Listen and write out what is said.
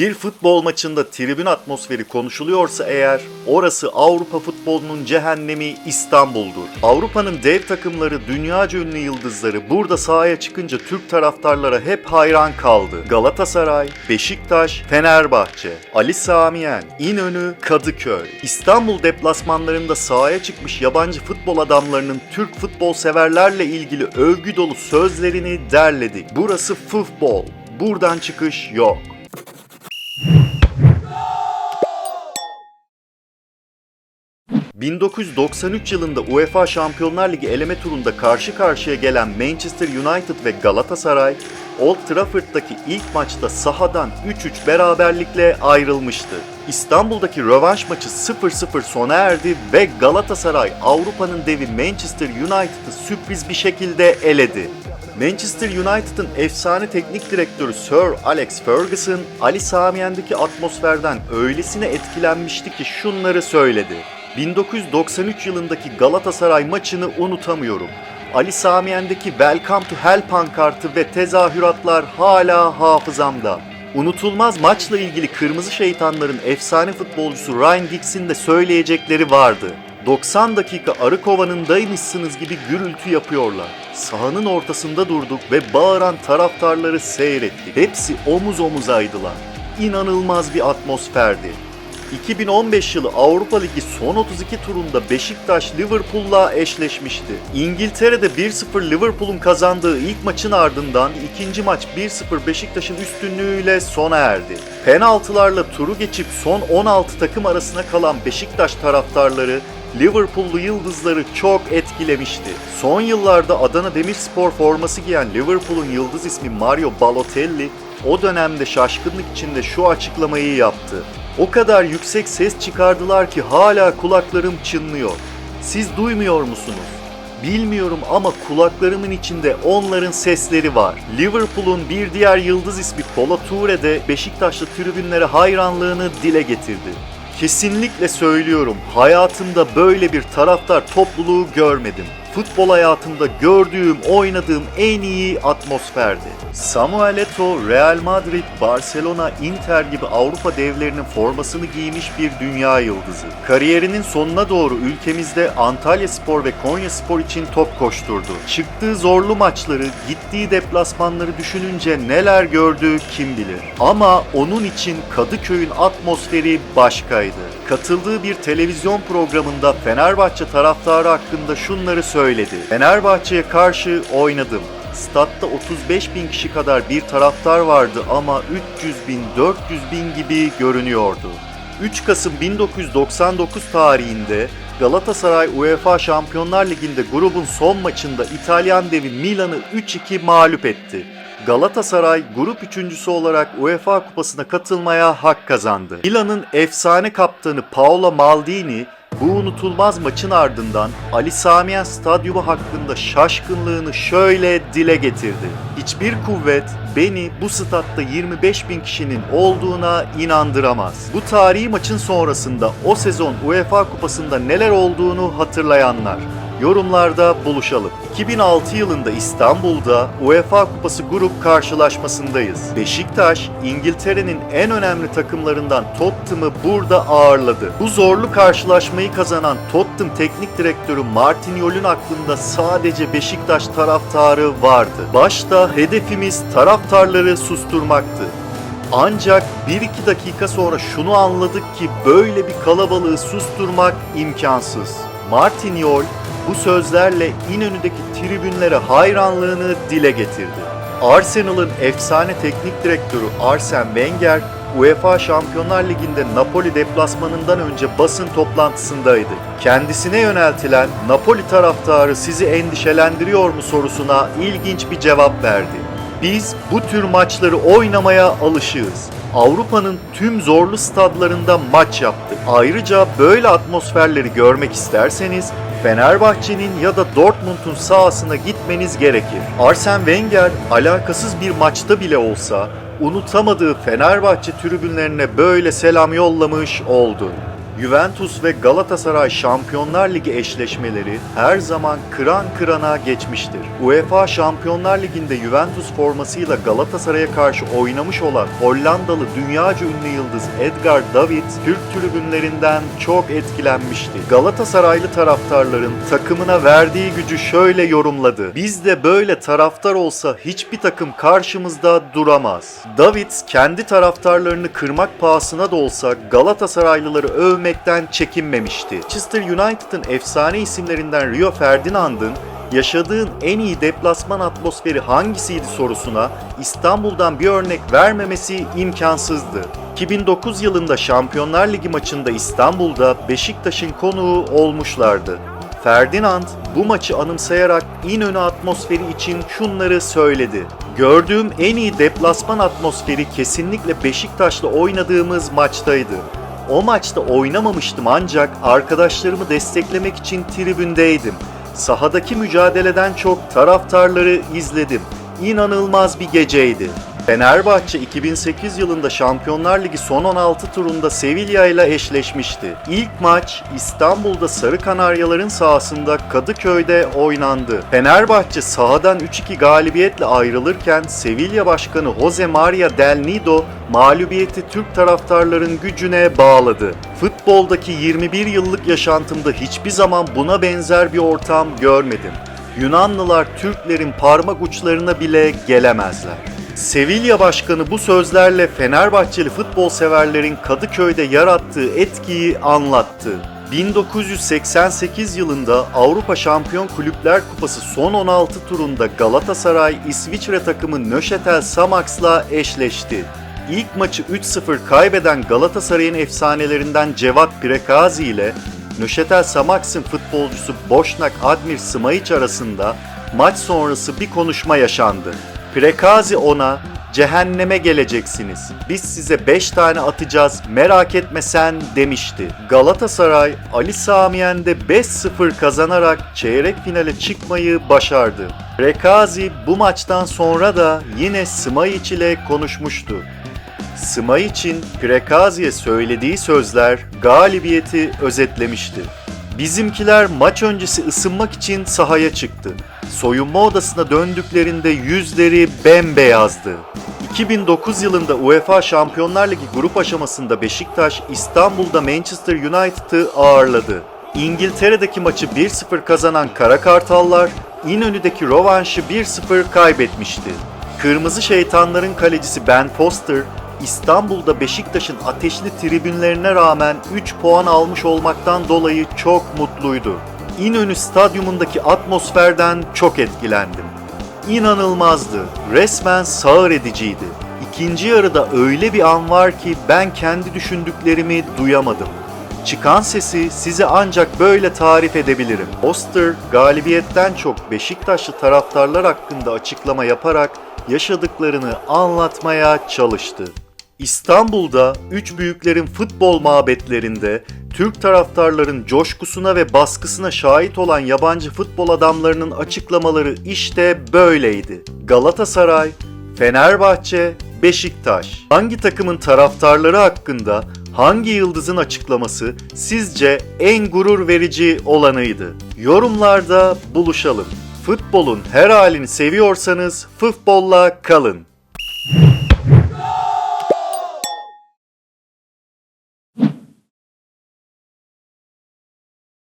Bir futbol maçında tribün atmosferi konuşuluyorsa eğer orası Avrupa futbolunun cehennemi İstanbul'dur. Avrupa'nın dev takımları, dünyaca ünlü yıldızları burada sahaya çıkınca Türk taraftarlara hep hayran kaldı. Galatasaray, Beşiktaş, Fenerbahçe, Ali Samiyen, İnönü, Kadıköy. İstanbul deplasmanlarında sahaya çıkmış yabancı futbol adamlarının Türk futbol severlerle ilgili övgü dolu sözlerini derledik. Burası futbol. Buradan çıkış yok. ...1993 yılında UEFA Şampiyonlar Ligi eleme turunda karşı karşıya gelen Manchester United ve Galatasaray... ...Old Trafford'daki ilk maçta sahadan 3-3 beraberlikle ayrılmıştı. İstanbul'daki rövanş maçı 0-0 sona erdi ve Galatasaray Avrupa'nın devi Manchester United'ı sürpriz bir şekilde eledi. Manchester United'ın efsane teknik direktörü Sir Alex Ferguson, Ali Samiyen'deki atmosferden öylesine etkilenmişti ki şunları söyledi. 1993 yılındaki Galatasaray maçını unutamıyorum. Ali Samiyen'deki Welcome to Hell pankartı ve tezahüratlar hala hafızamda. Unutulmaz maçla ilgili Kırmızı Şeytanların efsane futbolcusu Ryan Giggs'in de söyleyecekleri vardı. 90 dakika arı kovanındaymışsınız gibi gürültü yapıyorlar. Sahanın ortasında durduk ve bağıran taraftarları seyrettik. Hepsi omuz omuzaydılar. İnanılmaz bir atmosferdi. 2015 yılı Avrupa Ligi son 32 turunda Beşiktaş Liverpool'la eşleşmişti. İngiltere'de 1-0 Liverpool'un kazandığı ilk maçın ardından ikinci maç 1-0 Beşiktaş'ın üstünlüğüyle sona erdi. Penaltılarla turu geçip son 16 takım arasına kalan Beşiktaş taraftarları Liverpool'lu yıldızları çok etkilemişti. Son yıllarda Adana Demirspor forması giyen Liverpool'un yıldız ismi Mario Balotelli o dönemde şaşkınlık içinde şu açıklamayı yaptı. O kadar yüksek ses çıkardılar ki hala kulaklarım çınlıyor. Siz duymuyor musunuz? Bilmiyorum ama kulaklarımın içinde onların sesleri var. Liverpool'un bir diğer yıldız ismi Kolo Toure de Beşiktaşlı tribünlere hayranlığını dile getirdi. Kesinlikle söylüyorum, hayatımda böyle bir taraftar topluluğu görmedim. Futbol hayatımda gördüğüm, oynadığım en iyi atmosferdi. Samuel Eto'o, Real Madrid, Barcelona, Inter gibi Avrupa devlerinin formasını giymiş bir dünya yıldızı. Kariyerinin sonuna doğru ülkemizde Antalya Spor ve Konya Spor için top koşturdu. Çıktığı zorlu maçları, gittiği deplasmanları düşününce neler gördü kim bilir. Ama onun için Kadıköy'ün atmosferi başkaydı. Katıldığı bir televizyon programında Fenerbahçe taraftarı hakkında şunları söyledi. Fenerbahçe'ye karşı oynadım. Statta 35 bin kişi kadar bir taraftar vardı ama 300 bin, 400 bin gibi görünüyordu. 3 Kasım 1999 tarihinde Galatasaray UEFA Şampiyonlar Ligi'nde grubun son maçında İtalyan devi Milan'ı 3-2 mağlup etti. Galatasaray grup üçüncüsü olarak UEFA Kupası'na katılmaya hak kazandı. Milan'ın efsane kaptanı Paolo Maldini bu unutulmaz maçın ardından Ali Samiyen Stadyumu hakkında şaşkınlığını şöyle dile getirdi. Hiçbir kuvvet beni bu statta 25 bin kişinin olduğuna inandıramaz. Bu tarihi maçın sonrasında o sezon UEFA Kupası'nda neler olduğunu hatırlayanlar yorumlarda buluşalım. 2006 yılında İstanbul'da UEFA Kupası grup karşılaşmasındayız. Beşiktaş, İngiltere'nin en önemli takımlarından Tottenham'ı burada ağırladı. Bu zorlu karşılaşmayı kazanan Tottenham Teknik Direktörü Martin Yol'un aklında sadece Beşiktaş taraftarı vardı. Başta hedefimiz taraftarları susturmaktı. Ancak 1-2 dakika sonra şunu anladık ki böyle bir kalabalığı susturmak imkansız. Martin Yol bu sözlerle İnönü'deki tribünlere hayranlığını dile getirdi. Arsenal'ın efsane teknik direktörü Arsene Wenger, UEFA Şampiyonlar Ligi'nde Napoli deplasmanından önce basın toplantısındaydı. Kendisine yöneltilen Napoli taraftarı sizi endişelendiriyor mu sorusuna ilginç bir cevap verdi. Biz bu tür maçları oynamaya alışığız. Avrupa'nın tüm zorlu stadlarında maç yaptık. Ayrıca böyle atmosferleri görmek isterseniz Fenerbahçe'nin ya da Dortmund'un sahasına gitmeniz gerekir. Arsene Wenger alakasız bir maçta bile olsa unutamadığı Fenerbahçe tribünlerine böyle selam yollamış oldu. Juventus ve Galatasaray Şampiyonlar Ligi eşleşmeleri her zaman kıran kırana geçmiştir. UEFA Şampiyonlar Ligi'nde Juventus formasıyla Galatasaray'a karşı oynamış olan Hollandalı dünyaca ünlü yıldız Edgar David, Türk tribünlerinden çok etkilenmişti. Galatasaraylı taraftarların takımına verdiği gücü şöyle yorumladı. Biz de böyle taraftar olsa hiçbir takım karşımızda duramaz. David kendi taraftarlarını kırmak pahasına da olsa Galatasaraylıları övmekten çekinmemişti. Manchester United'ın efsane isimlerinden Rio Ferdinand'ın yaşadığın en iyi deplasman atmosferi hangisiydi sorusuna İstanbul'dan bir örnek vermemesi imkansızdı. 2009 yılında Şampiyonlar Ligi maçında İstanbul'da Beşiktaş'ın konuğu olmuşlardı. Ferdinand bu maçı anımsayarak İnönü atmosferi için şunları söyledi. Gördüğüm en iyi deplasman atmosferi kesinlikle Beşiktaş'la oynadığımız maçtaydı. O maçta oynamamıştım ancak arkadaşlarımı desteklemek için tribündeydim. Sahadaki mücadeleden çok taraftarları izledim. İnanılmaz bir geceydi. Fenerbahçe 2008 yılında Şampiyonlar Ligi son 16 turunda Sevilla ile eşleşmişti. İlk maç İstanbul'da Sarı Kanaryaların sahasında Kadıköy'de oynandı. Fenerbahçe sahadan 3-2 galibiyetle ayrılırken Sevilla Başkanı Jose Maria Del Nido mağlubiyeti Türk taraftarların gücüne bağladı. Futboldaki 21 yıllık yaşantımda hiçbir zaman buna benzer bir ortam görmedim. Yunanlılar Türklerin parmak uçlarına bile gelemezler. Sevilla Başkanı bu sözlerle Fenerbahçeli futbol severlerin Kadıköy'de yarattığı etkiyi anlattı. 1988 yılında Avrupa Şampiyon Kulüpler Kupası son 16 turunda Galatasaray İsviçre takımı Nöşetel Samaks'la eşleşti. İlk maçı 3-0 kaybeden Galatasaray'ın efsanelerinden Cevat Prekazi ile Nöşetel Samaks'ın futbolcusu Boşnak Admir Smajic arasında maç sonrası bir konuşma yaşandı. Prekazi ona cehenneme geleceksiniz. Biz size 5 tane atacağız merak etme sen demişti. Galatasaray Ali Samiyen'de 5-0 kazanarak çeyrek finale çıkmayı başardı. Prekazi bu maçtan sonra da yine Smajic ile konuşmuştu. Smajic'in Prekazi'ye söylediği sözler galibiyeti özetlemişti. Bizimkiler maç öncesi ısınmak için sahaya çıktı. Soyunma odasına döndüklerinde yüzleri bembeyazdı. 2009 yılında UEFA Şampiyonlar Ligi grup aşamasında Beşiktaş İstanbul'da Manchester United'ı ağırladı. İngiltere'deki maçı 1-0 kazanan Kara Kartallar, İnönü'deki rövanşı 1-0 kaybetmişti. Kırmızı Şeytanların kalecisi Ben Foster, İstanbul'da Beşiktaş'ın ateşli tribünlerine rağmen 3 puan almış olmaktan dolayı çok mutluydu. İnönü stadyumundaki atmosferden çok etkilendim. İnanılmazdı. Resmen sağır ediciydi. İkinci yarıda öyle bir an var ki ben kendi düşündüklerimi duyamadım. Çıkan sesi size ancak böyle tarif edebilirim. Oster galibiyetten çok Beşiktaşlı taraftarlar hakkında açıklama yaparak yaşadıklarını anlatmaya çalıştı. İstanbul'da üç büyüklerin futbol mabetlerinde Türk taraftarların coşkusuna ve baskısına şahit olan yabancı futbol adamlarının açıklamaları işte böyleydi. Galatasaray, Fenerbahçe, Beşiktaş. Hangi takımın taraftarları hakkında hangi yıldızın açıklaması sizce en gurur verici olanıydı? Yorumlarda buluşalım. Futbolun her halini seviyorsanız futbolla kalın.